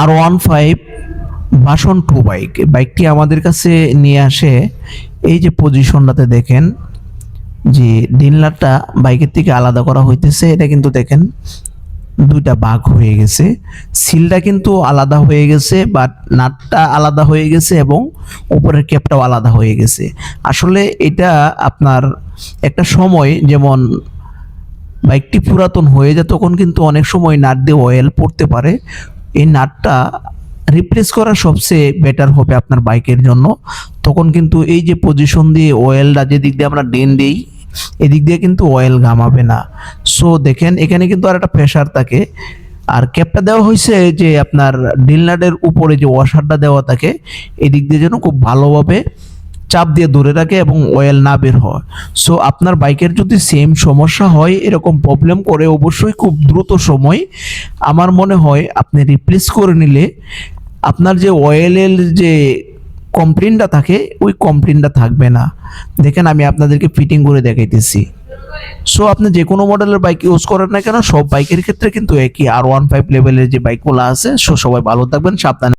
R one five version two bike. বাইকটি আমাদের কাছে নিয়ে আসে। এই যে পজিশনটাতে দেখেন, যে ডিনলারটা বাইকের থেকে আলাদা করা হইতেছে, এটা কিন্তু দেখেন দুইটা বাঘ হয়ে গেছে। সিলটা কিন্তু আলাদা হয়ে গেছে, বাট নাটটা আলাদা হয়ে গেছে এবং উপরের ক্যাপটাও আলাদা হয়ে গেছে। আসলে এটা আপনার একটা সময়, যেমন বাইকটি পুরাতন হয়ে যায়, তখন কিন্তু অনেক সময় নাট দিয়ে অয়েল পড়তে পারে। এই নাটটা রিপ্লেস করা সবচেয়ে বেটার হবে আপনার বাইকের জন্য। তখন কিন্তু এই যে পজিশন দিয়ে অয়েলটা যেদিক দিয়ে আমরা ডেন দিই, এদিক দিয়ে কিন্তু অয়েল ঘামাবে না। সো দেখেন, এখানে কিন্তু আর একটা প্রেশার থাকে। আর ক্যাপটা দেওয়া হয়েছে যে আপনার ডিলনাটের উপরে যে ওয়াশারটা দেওয়া থাকে, এদিক দিয়ে যেন খুব ভালোভাবে চাপ দিয়ে ধরে রাখে এবং অয়েল না বের হয়। সো আপনার বাইকের যদি সেম সমস্যা হয়, এরকম প্রবলেম করে, অবশ্যই খুব দ্রুত সময় আমার মনে হয় আপনি রিপ্লেস করে নিলে আপনার যে অয়েলের যে কমপ্লেনটা থাকে, ওই কমপ্লেনটা থাকবে না। দেখেন, আমি আপনাদেরকে ফিটিং করে দেখাইতেছি। সো আপনি যে কোনো মডেলের বাইক ইউজ করেন না কেন, সব বাইকের ক্ষেত্রে কিন্তু একই আর ওয়ান ফাইভ লেভেলের যে বাইকগুলো আছে, সো সবাই ভালো থাকবেন, সাবধানে